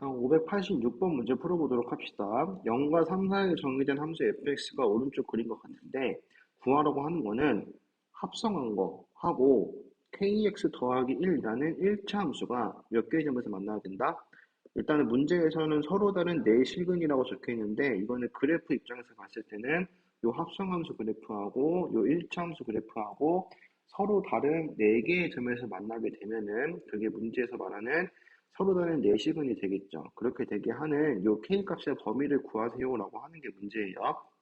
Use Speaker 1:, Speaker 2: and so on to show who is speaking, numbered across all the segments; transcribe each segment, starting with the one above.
Speaker 1: 다음 586번 문제 풀어보도록 합시다. 0과 3 사이에 정의된 함수 fx가 오른쪽 그린 것 같은데 구하라고 하는 거는 합성한 거 하고 kx 더하기 1이라는 1차 함수가 몇 개의 점에서 만나야 된다? 일단은 문제에서는 서로 다른 네 실근이라고 적혀 있는데 이거는 그래프 입장에서 봤을 때는 요 합성함수 그래프하고 요 1차 함수 그래프하고 서로 다른 네 개의 점에서 만나게 되면은 그게 문제에서 말하는 서로 다른 내시근이 되겠죠. 그렇게 되게 하는 요 k 값의 범위를 구하세요라고 하는 게 문제예요.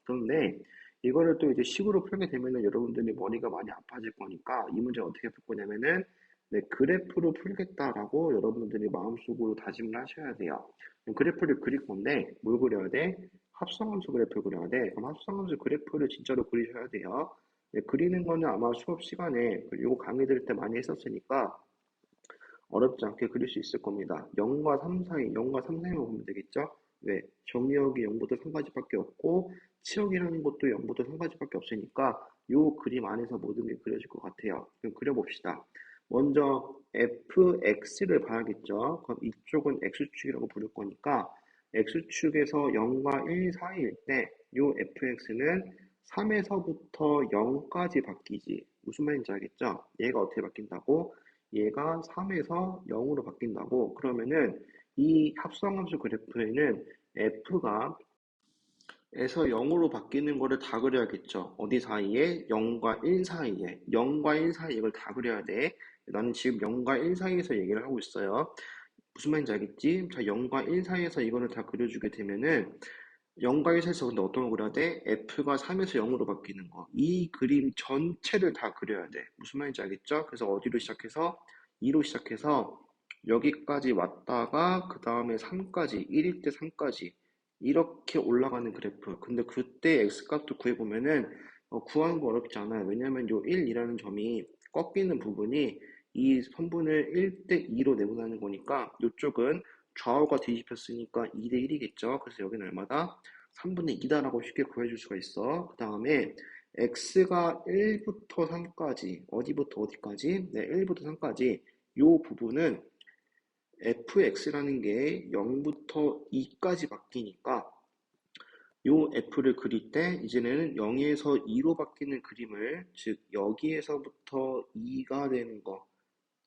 Speaker 1: 그런데 이거를 또 이제 식으로 풀게 되면은 여러분들이 머리가 많이 아파질 거니까 이 문제 어떻게 풀 거냐면은 네, 그래프로 풀겠다라고 여러분들이 마음속으로 다짐을 하셔야 돼요. 그래프를 그릴 건데 뭘 그려야 돼? 합성함수 그래프 그려야 돼. 그럼 합성함수 그래프를 진짜로 그리셔야 돼요. 네, 그리는 거는 아마 수업 시간에 그리고 강의 들을 때 많이 했었으니까 어렵지 않게 그릴 수 있을 겁니다. 0과 3 사이, 0과 3 사이만 보면 되겠죠? 왜? 정의역이 0부터 3까지밖에 없고 치역이라는 것도 0부터 3까지밖에 없으니까 이 그림 안에서 모든 게 그려질 것 같아요. 그럼 그려봅시다. 먼저 fx를 봐야겠죠. 그럼 이쪽은 x축이라고 부를 거니까 x축에서 0과 1 사이일 때이 fx는 3에서부터 0까지 바뀌지. 무슨 말인지 알겠죠? 얘가 어떻게 바뀐다고? 얘가 3에서 0으로 바뀐다고 그러면은 이 합성함수 그래프에는 f가 에서 0으로 바뀌는 거를 다 그려야겠죠. 어디 사이에? 0과 1 사이에. 0과 1 사이에 이걸 다 그려야 돼. 나는 지금 0과 1 사이에서 얘기를 하고 있어요. 무슨 말인지 알겠지? 자, 0과 1 사이에서 이거를 다 그려주게 되면은 0과 1 사이에서 근데 어떤 거 그려야 돼? f가 3에서 0으로 바뀌는 거. 이 그림 전체를 다 그려야 돼. 무슨 말인지 알겠죠? 그래서 어디로 시작해서 2로 시작해서 여기까지 왔다가 그 다음에 3까지 1일 때 3까지 이렇게 올라가는 그래프. 근데 그때 x값도 구해보면은 어, 구하는 거 어렵지 않아요. 왜냐면 요 1이라는 점이 꺾이는 부분이 이 선분을 1대 2로 내보내는 거니까 이쪽은 좌우가 뒤집혔으니까 2대 1이겠죠. 그래서 여기는 얼마다? 3분의 2다라고 쉽게 구해줄 수가 있어. 그 다음에 x가 1부터 3까지 어디부터 어디까지? 네, 1부터 3까지 이 부분은 fx라는 게 0부터 2까지 바뀌니까 요 f를 그릴 때 이제는 0에서 2로 바뀌는 그림을 즉 여기에서부터 2가 되는 거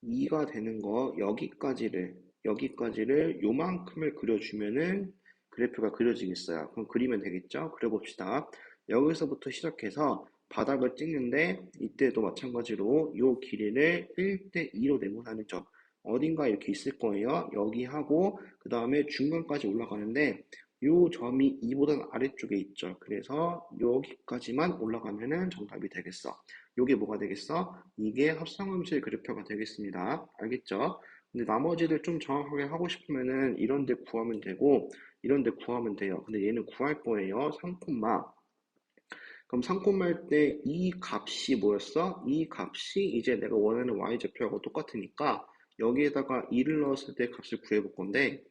Speaker 1: 2가 되는 거 여기까지를 여기까지를 요만큼을 그려주면은 그래프가 그려지겠어요. 그럼 그리면 되겠죠? 그려봅시다. 여기서부터 시작해서 바닥을 찍는데 이때도 마찬가지로 이 길이를 1대 2로 네모나는 점 어딘가 이렇게 있을 거예요. 여기 하고 그 다음에 중간까지 올라가는데 이 점이 2보다는 아래쪽에 있죠. 그래서 여기까지만 올라가면은 정답이 되겠어. 이게 뭐가 되겠어? 이게 합성함수의 그래프가 되겠습니다. 알겠죠? 근데 나머지를 좀 정확하게 하고 싶으면은 이런 데 구하면 되고 이런 데 구하면 돼요. 근데 얘는 구할 거예요. 3, 그럼 3콤마일 때 이 값이 뭐였어? 이 값이 이제 내가 원하는 y좌표하고 똑같으니까 여기에다가 2를 넣었을 때 값을 구해볼 건데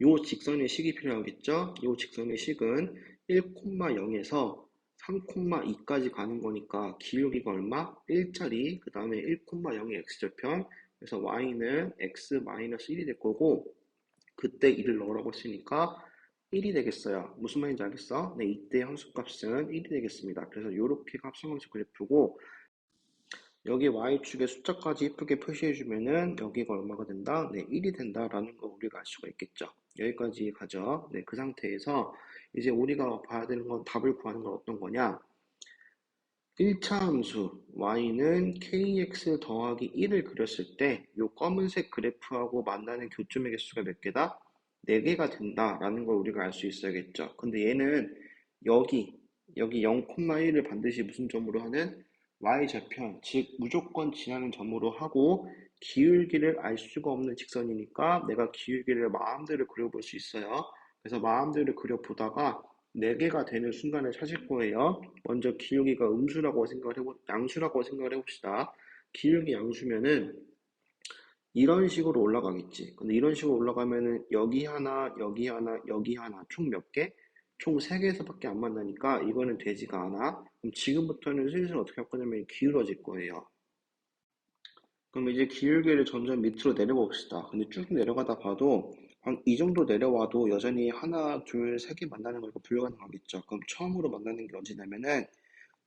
Speaker 1: 요 직선의 식이 필요하겠죠? 요 직선의 식은 1,0에서 3,2까지 가는 거니까 기울기가 얼마? 1짜리 그 다음에 1,0의 x절편 그래서 y는 x-1이 될 거고 그때 2를 넣으라고 했으니까 1이 되겠어요. 무슨 말인지 알겠어? 네, 이때 함수값은 1이 되겠습니다. 그래서 이렇게 합성함수 그래프고 여기 y축의 숫자까지 예쁘게 표시해주면은 여기가 얼마가 된다? 네, 1이 된다라는 거 우리가 알 수가 있겠죠. 여기까지 가죠. 네, 그 상태에서 이제 우리가 봐야 되는 건 답을 구하는 건 어떤 거냐? 1차 함수 y는 kx 더하기 1을 그렸을 때 이 검은색 그래프하고 만나는 교점의 개수가 몇 개다? 4개가 된다라는 걸 우리가 알 수 있어야겠죠. 근데 얘는 여기, 여기 0,1을 반드시 무슨 점으로 하는 y좌편, 즉 무조건 지나는 점으로 하고 기울기를 알 수가 없는 직선이니까 내가 기울기를 마음대로 그려볼 수 있어요. 그래서 마음대로 그려보다가 4개가 되는 순간을 찾을 거예요. 먼저 기울기가 음수라고 생각을 해보, 양수라고 생각을 해봅시다. 기울기 양수면은 이런 식으로 올라가겠지. 근데 이런 식으로 올라가면은 여기 하나, 여기 하나, 여기 하나 총 몇 개? 총 3개에서밖에 안 만나니까 이거는 되지가 않아. 그럼 지금부터는 슬슬 어떻게 할 거냐면 기울어질 거예요. 그럼 이제 기울기를 점점 밑으로 내려봅시다. 근데 쭉 내려가다 봐도 한 이 정도 내려와도 여전히 하나, 둘, 세 개 만나는 거 이거 불가능하겠죠. 그럼 처음으로 만나는 게 언제냐면은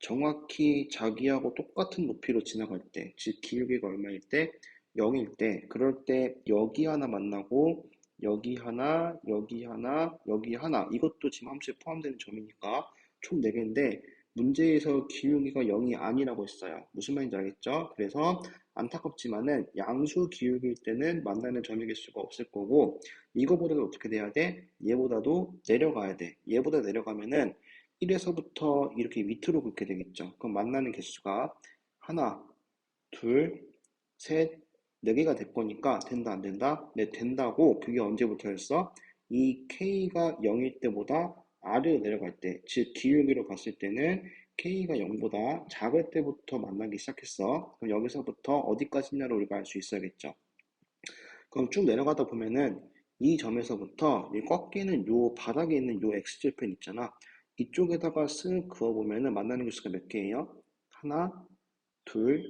Speaker 1: 정확히 자기하고 똑같은 높이로 지나갈 때, 즉 기울기가 얼마일 때, 0일 때, 그럴 때 여기 하나 만나고 여기 하나, 여기 하나, 여기 하나 이것도 지금 함수에 포함되는 점이니까 총 4개인데 문제에서 기울기가 0이 아니라고 했어요. 무슨 말인지 알겠죠? 그래서 안타깝지만은 양수 기울기일 때는 만나는 점의 개수가 없을 거고 이거보다도 어떻게 돼야 돼? 얘보다도 내려가야 돼. 얘보다 내려가면은 1에서부터 이렇게 밑으로 긋게 되겠죠. 그럼 만나는 개수가 하나, 둘, 셋, 네 개가 될 거니까 된다 안 된다? 네 된다고 그게 언제부터였어? 이 k가 0일 때보다 아래로 내려갈 때, 즉 기울기로 봤을 때는 k가 0보다 작을 때부터 만나기 시작했어. 그럼 여기서부터 어디까지냐로 우리가 알 수 있어야겠죠. 그럼 쭉 내려가다 보면은 이 점에서부터 이 꺾이는 요 바닥에 있는 요 x절편 있잖아. 이쪽에다가 쓱 그어보면은 만나는 개수가 몇 개예요? 하나, 둘,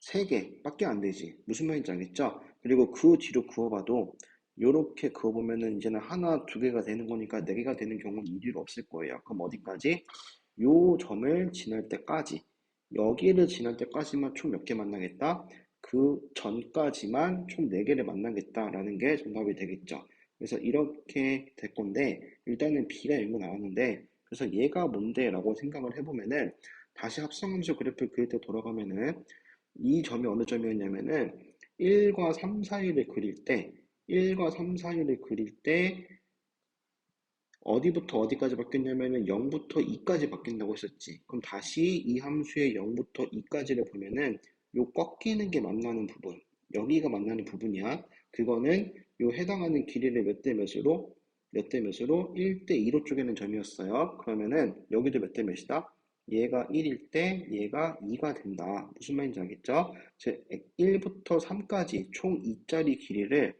Speaker 1: 세 개밖에 안 되지. 무슨 말인지 알겠죠? 그리고 그 뒤로 그어봐도 요렇게 그어보면은 이제는 하나, 두 개가 되는 거니까 네 개가 되는 경우는 일리가 없을 거예요. 그럼 어디까지? 요 점을 지날 때까지. 여기를 지날 때까지만 총 몇 개 만나겠다? 그 전까지만 총 4개를 만나겠다라는 게 정답이 되겠죠. 그래서 이렇게 될 건데 일단은 B가 0거 나왔는데 그래서 얘가 뭔데 라고 생각을 해보면은 다시 합성함수 그래프 그릴 때 돌아가면은 이 점이 어느 점이었냐면은 1과 3 사이를 그릴 때 1과 3 사이를 그릴 때 어디부터 어디까지 바뀌었냐면은 0부터 2까지 바뀐다고 했었지. 그럼 다시 이 함수의 0부터 2까지를 보면은 요 꺾이는 게 만나는 부분, 여기가 만나는 부분이야. 그거는 요 해당하는 길이를 몇 대 몇으로 몇 대 몇으로 1대 2로 쪼개는 점이었어요. 그러면은 여기도 몇 대 몇이다? 얘가 1일 때 얘가 2가 된다. 무슨 말인지 알겠죠? 즉 1부터 3까지 총 2짜리 길이를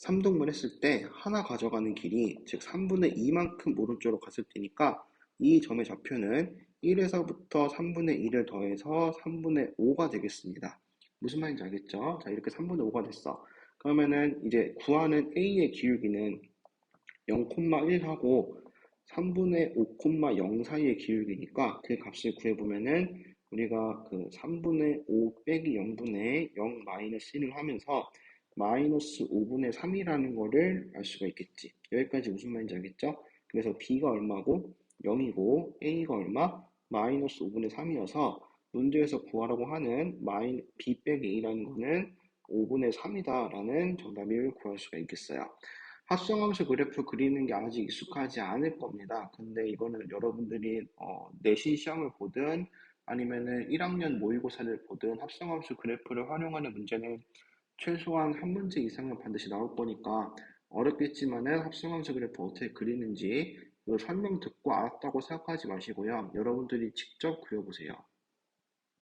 Speaker 1: 3등분 했을 때 하나 가져가는 길이 즉 3분의 2만큼 오른쪽으로 갔을 때니까 이 점의 좌표는 1에서부터 3분의 1을 더해서 3분의 5가 되겠습니다. 무슨 말인지 알겠죠? 자 이렇게 3분의 5가 됐어. 그러면은 이제 구하는 A의 기울기는 0,1하고 3분의 5,0 사이의 기울기니까 그 값을 구해보면은 우리가 그 3분의 5 빼기 0분의 0 마이너스 1을 하면서 마이너스 5분의 3이라는 거를 알 수가 있겠지. 여기까지 무슨 말인지 알겠죠? 그래서 B가 얼마고 0이고 A가 얼마? 마이너스 5분의 3이어서 문제에서 구하라고 하는 마이, B 빼기 A라는 거는 5분의 3이다 라는 정답을 구할 수가 있겠어요. 합성함수 그래프 그리는 게 아직 익숙하지 않을 겁니다. 근데 이거는 여러분들이 어, 내신 시험을 보든 아니면은 1학년 모의고사를 보든 합성함수 그래프를 활용하는 문제는 최소한 한 문제 이상은 반드시 나올 거니까 어렵겠지만은 합성함수 그래프 어떻게 그리는지 설명 듣고 알았다고 생각하지 마시고요. 여러분들이 직접 그려보세요.